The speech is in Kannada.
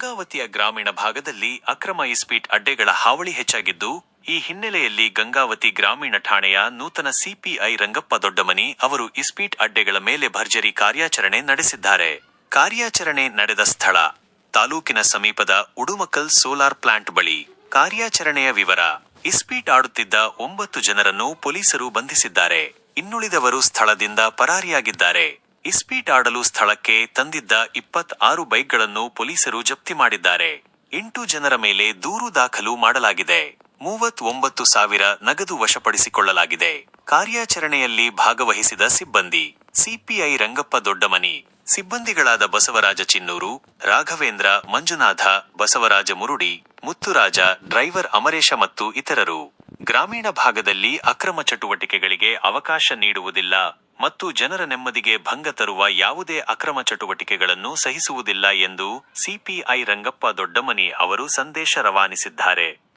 ಗಂಗಾವತಿಯ ಗ್ರಾಮೀಣ ಭಾಗದಲ್ಲಿ ಅಕ್ರಮ ಇಸ್ಪೀಟ್ ಅಡ್ಡೆಗಳ ಹಾವಳಿ ಹೆಚ್ಚಾಗಿದ್ದು, ಈ ಹಿನ್ನೆಲೆಯಲ್ಲಿ ಗಂಗಾವತಿ ಗ್ರಾಮೀಣ ಠಾಣೆಯ ನೂತನ ಸಿಪಿಐ ರಂಗಪ್ಪ ದೊಡ್ಡಮನಿ ಅವರು ಇಸ್ಪೀಟ್ ಅಡ್ಡೆಗಳ ಮೇಲೆ ಭರ್ಜರಿ ಕಾರ್ಯಾಚರಣೆ ನಡೆಸಿದ್ದಾರೆ. ಕಾರ್ಯಾಚರಣೆ ನಡೆದ ಸ್ಥಳ, ತಾಲೂಕಿನ ಸಮೀಪದ ಉಡುಮಕಲ್ ಸೋಲಾರ್ ಪ್ಲಾಂಟ್ ಬಳಿ. ಕಾರ್ಯಾಚರಣೆಯ ವಿವರ, ಇಸ್ಪೀಟ್ ಆಡುತ್ತಿದ್ದ ಒಂಬತ್ತು ಜನರನ್ನು ಪೊಲೀಸರು ಬಂಧಿಸಿದ್ದಾರೆ. ಇನ್ನುಳಿದವರು ಸ್ಥಳದಿಂದ ಪರಾರಿಯಾಗಿದ್ದಾರೆ. ಇಸ್ಪೀಟ್ ಆಡಲು ಸ್ಥಳಕ್ಕೆ ತಂದಿದ್ದ ಇಪ್ಪತ್ ಆರು ಬೈಕ್ಗಳನ್ನು ಪೊಲೀಸರು ಜಪ್ತಿ ಮಾಡಿದ್ದಾರೆ. ಎಂಟು ಜನರ ಮೇಲೆ ದೂರು ದಾಖಲು ಮಾಡಲಾಗಿದೆ. ಮೂವತ್ ಒಂಬತ್ತು ಸಾವಿರ ನಗದು ವಶಪಡಿಸಿಕೊಳ್ಳಲಾಗಿದೆ. ಕಾರ್ಯಾಚರಣೆಯಲ್ಲಿ ಭಾಗವಹಿಸಿದ ಸಿಬ್ಬಂದಿ. ಸಿಪಿಐ ರಂಗಪ್ಪ ದೊಡ್ಡಮನಿ. ಸಿಬ್ಬಂದಿಗಳಾದ ಬಸವರಾಜ ಚಿನ್ನೂರು, ರಾಘವೇಂದ್ರ, ಮಂಜುನಾಥ, ಬಸವರಾಜ ಮುರುಡಿ, ಮುತ್ತುರಾಜ, ಡ್ರೈವರ್ ಅಮರೇಶ ಮತ್ತು ಇತರರು. ಗ್ರಾಮೀಣ ಭಾಗದಲ್ಲಿ ಅಕ್ರಮ ಚಟುವಟಿಕೆಗಳಿಗೆ ಅವಕಾಶ ನೀಡುವುದಿಲ್ಲ. ಮತ್ತು ಜನರ ನೆಮ್ಮದಿಗೆ ಭಂಗ ತರುವ ಯಾವುದೇ ಅಕ್ರಮ ಚಟುವಟಿಕೆಗಳನ್ನು ಸಹಿಸುವುದಿಲ್ಲ ಎಂದು ಸಿಪಿಐ ರಂಗಪ್ಪ ದೊಡ್ಡಮನಿ ಅವರು ಸಂದೇಶ ರವಾನಿಸಿದ್ದಾರೆ.